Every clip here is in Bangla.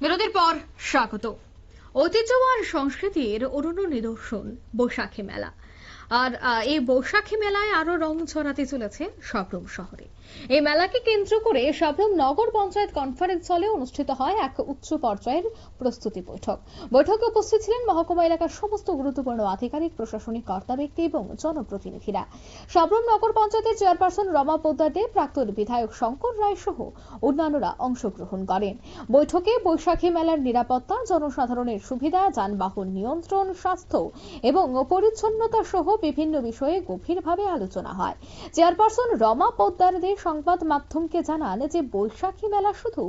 বিরতির পর স্বাগত। ঐতিহ্যবান সংস্কৃতির অরণ্য নিদর্শন বৈশাখী মেলা। আর এই বৈশাখী মেলায় আরও রং ছড়াতে চলেছে সাবরুম শহরে। এই মেলাকে কেন্দ্র করে সাবরুম নগর পঞ্চায়েত কনফারেন্স হলে অনুষ্ঠিত হয় এক উচ্চ পর্যায়ের প্রস্তুতি বৈঠক। বৈঠকে উপস্থিত ছিলেন মহকুমা এলাকার সমস্ত গুরুত্বপূর্ণ আধিকারিক, প্রশাসনিক কর্তা ব্যক্তি এবং জনপ্রতিনিধিরা। সাবরুম নগর পঞ্চায়েতের চেয়ারপারসন রমা পোদ্দার দে, প্রাক্তন বিধায়ক শঙ্কর রায় সহ অন্যান্যরা অংশগ্রহণ করেন। বৈঠকে বৈশাখী মেলার নিরাপত্তা, জনসাধারণের সুবিধা, যানবাহন নিয়ন্ত্রণ, স্বাস্থ্য এবং পরিচ্ছন্নতা সহ বিভিন্ন বিষয়ে গভীরভাবে আলোচনা হয়। চেয়ারপারসন রমা পোদ্দার দে সংবাদ মাধ্যমকে জানান যে, বৈশাখী মেলা শুধু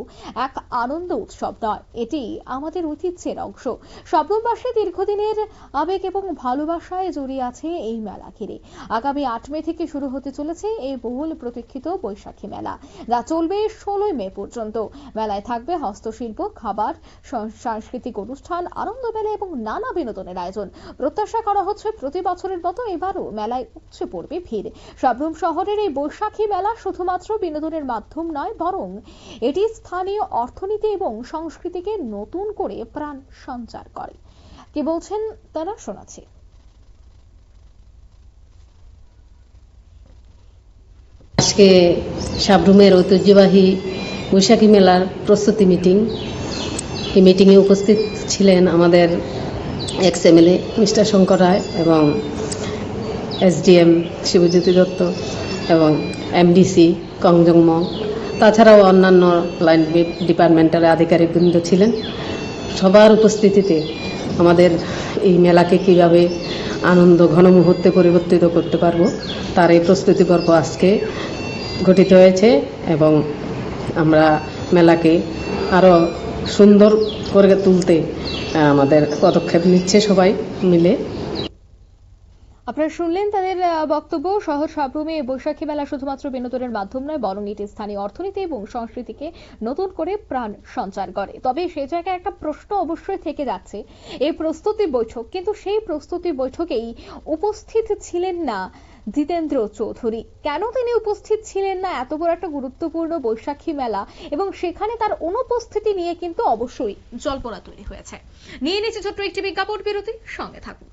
এক আনন্দ উৎসব নয়, এটি আমাদের ঐতিহ্যের অংশ। সপ্তমবাসী দীর্ঘদিনের আবেগ এবং ভালোবাসায় জড়িয়ে আছে এই মেলা ঘিরে। আগামী আট মে থেকে শুরু হতে চলেছে এই বহুল প্রতীক্ষিত বৈশাখী মেলা। যা চলবে ষোলোই মে পর্যন্ত। মেলায় থাকবে হস্তশিল্প, খাবার সাংস্কৃতিক অনুষ্ঠান আনন্দ মেলা এবং নানা বিনোদনের আয়োজন। প্রত্যাশা করা হচ্ছে প্রতি বছরের মতো এবারও মেলায় উপচে পড়বে ভিড়। সাবরুম শহরের এই বৈশাখী মেলা শুধুমাত্র বিনোদনের মাধ্যম নয়, বরং এটি স্থানীয় অর্থনীতি এবং সংস্কৃতিকে নতুন করে প্রাণ সঞ্চার করে। কি বলছেন তারা শোনাচ্ছি। আজকে সাবরুমের ঐতিহ্যবাহী বৈশাখী মেলার প্রস্তুতি মিটিং। এই মিটিংয়ে উপস্থিত ছিলেন আমাদের ex MLA mister Shankar Roy এবং এসডিএম শিবজ্যোতি দত্ত এবং এমডিসি কংজংম তাছাড়াও অন্যান্য লাইন ডিপার্টমেন্টাল আধিকারিকবৃন্দ ছিলেন। সবার উপস্থিতিতে আমাদের এই মেলাকে কীভাবে আনন্দ, ঘন মুহূর্তে পরিবর্তিত করতে পারব, তার এই প্রস্তুতি পর্ব আজকে গঠিত হয়েছে এবং আমরা মেলাকে আরও সুন্দর করে তুলতে আমাদের পদক্ষেপ নিচ্ছে সবাই মিলে। আপনারা শুনলেন তাদের বক্তব্য। শহর সাবরুমে বৈশাখী মেলা শুধুমাত্র বিনোদনের মাধ্যম নয়, বরং এটি স্থানীয় অর্থনীতি এবং সংস্কৃতিকে নতুন করে প্রাণ সঞ্চার করে। তবে সেই জায়গায় একটা প্রশ্ন অবশ্যই থেকে যাচ্ছে। এই প্রস্তুতি বৈঠক, কিন্তু সেই প্রস্তুতি বৈঠকেই উপস্থিত ছিলেন না জিতেন্দ্র চৌধুরী। কেন তিনি উপস্থিত ছিলেন না? এত বড় একটা গুরুত্বপূর্ণ বৈশাখী মেলা এবং সেখানে তার অনুপস্থিতি নিয়ে কিন্তু অবশ্যই জল্পনা তৈরি হয়েছে। নিয়ে নিচ্ছে ছোট্ট একটি বিজ্ঞাপন বিরতি, সঙ্গে থাকুন।